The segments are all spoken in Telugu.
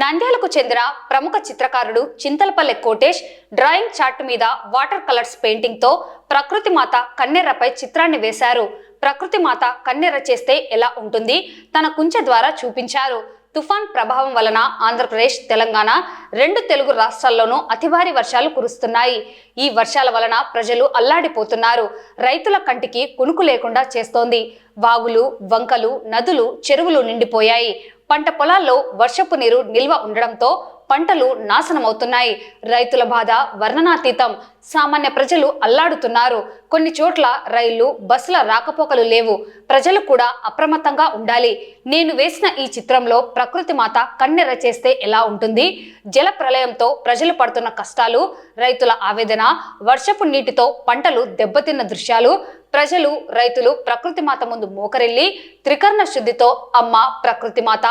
నంద్యాలకు చెందిన ప్రముఖ చిత్రకారుడు చింతలపల్లె కోటేష్ డ్రాయింగ్ చార్ట్ మీద వాటర్ కలర్స్ పెయింటింగ్తో ప్రకృతి మాత కన్నెర్రపై చిత్రాన్ని వేశారు. ప్రకృతి మాత కన్నెర్ర చేస్తే ఎలా ఉంటుంది? తన కుంచె ద్వారా చూపించారు. తుఫాన్ ప్రభావం వలన ఆంధ్రప్రదేశ్ తెలంగాణ రెండు తెలుగు రాష్ట్రాల్లోనూ అతి భారీ వర్షాలు కురుస్తున్నాయి. ఈ వర్షాల వలన ప్రజలు అల్లాడిపోతున్నారు. రైతుల కంటికి కునుకు లేకుండా చేస్తోంది. వాగులు వంకలు నదులు చెరువులు నిండిపోయాయి. పంట పొలాల్లో వర్షపు నీరు నిల్వ ఉండడంతో పంటలు నాశనమవుతున్నాయి. రైతుల బాధ వర్ణనాతీతం. సామాన్య ప్రజలు అల్లాడుతున్నారు. కొన్ని చోట్ల రైళ్ళు బస్సుల రాకపోకలు లేవు. ప్రజలు కూడా అప్రమత్తంగా ఉండాలి. నేను వేసిన ఈ చిత్రంలో ప్రకృతి మాత కన్నెర చేస్తే ఎలా ఉంటుంది? జల ప్రళయంతో ప్రజలు పడుతున్న కష్టాలు రైతుల ఆవేదన వర్షపు నీటితో పంటలు దెబ్బతిన్న దృశ్యాలు ప్రజలు రైతులు ప్రకృతి మాత ముందు మోకరిల్లి త్రికర్ణ శుద్ధితో అమ్మ ప్రకృతి మాత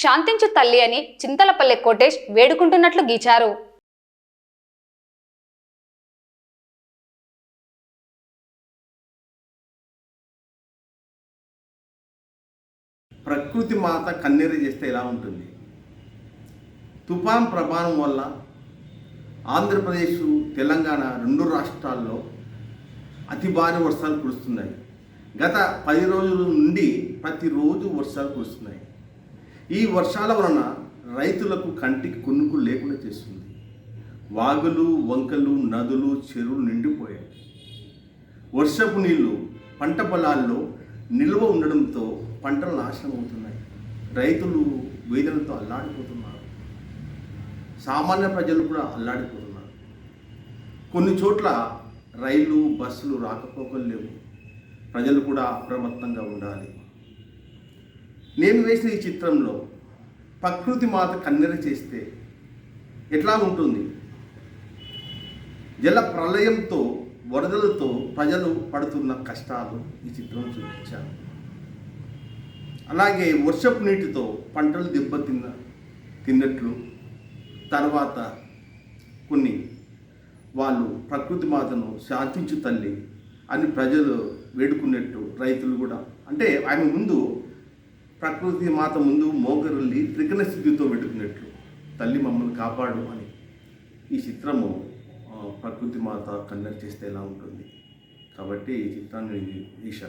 శాంతించు తల్లి అని చింతలపల్లె కోటేష్ వేడుకుంటున్నట్లు గీచారు. ప్రకృతి మాత కన్నెర చేస్తే ఎలా ఉంటుంది? తుఫాన్ ప్రభావం వల్ల ఆంధ్రప్రదేశ్ తెలంగాణ రెండు రాష్ట్రాల్లో అతి భారీ వర్షాలు కురుస్తున్నాయి. గత పది రోజుల నుండి ప్రతిరోజు వర్షాలు కురుస్తున్నాయి. ఈ వర్షాల వలన రైతులకు కంటికి కొనుక్కు లేకుండా చేస్తుంది. వాగులు వంకలు నదులు చెరువులు నిండిపోయాయి. వర్షపు నీళ్ళు పంట పొలాల్లో నిల్వ ఉండడంతో పంటలు నాశనం అవుతున్నాయి. రైతులు వేదనతో అల్లాడిపోతున్నారు. సామాన్య ప్రజలు కూడా అల్లాడిపోతున్నారు. కొన్ని చోట్ల రైళ్ళు బస్సులు రాకపోకలు లేవు. ప్రజలు కూడా అప్రమత్తంగా ఉండాలి. నేను వేసిన ఈ చిత్రంలో ప్రకృతి మాత కన్నెర చేస్తే ఎట్లా ఉంటుంది? జల ప్రళయంతో వరదలతో ప్రజలు పడుతున్న కష్టాలు ఈ చిత్రం చూపించారు. అలాగే వర్షపు నీటితో పంటలు దెబ్బతిన్న తిన్నట్లు తర్వాత కొన్ని వాళ్ళు ప్రకృతి మాతను శాంతించు తల్లి అని ప్రజలు వేడుకున్నట్టు రైతులు కూడా అంటే ఆమె ముందు ప్రకృతి మాత ముందు మోగరుల్లి త్రికణ స్థితితో పెట్టుకున్నట్లు తల్లి మమ్మల్ని కాపాడు అని ఈ చిత్రము ప్రకృతి మాత కండక్ట్ చేస్తే ఎలా ఉంటుంది? కాబట్టి ఈ చిత్రాన్ని ఈశా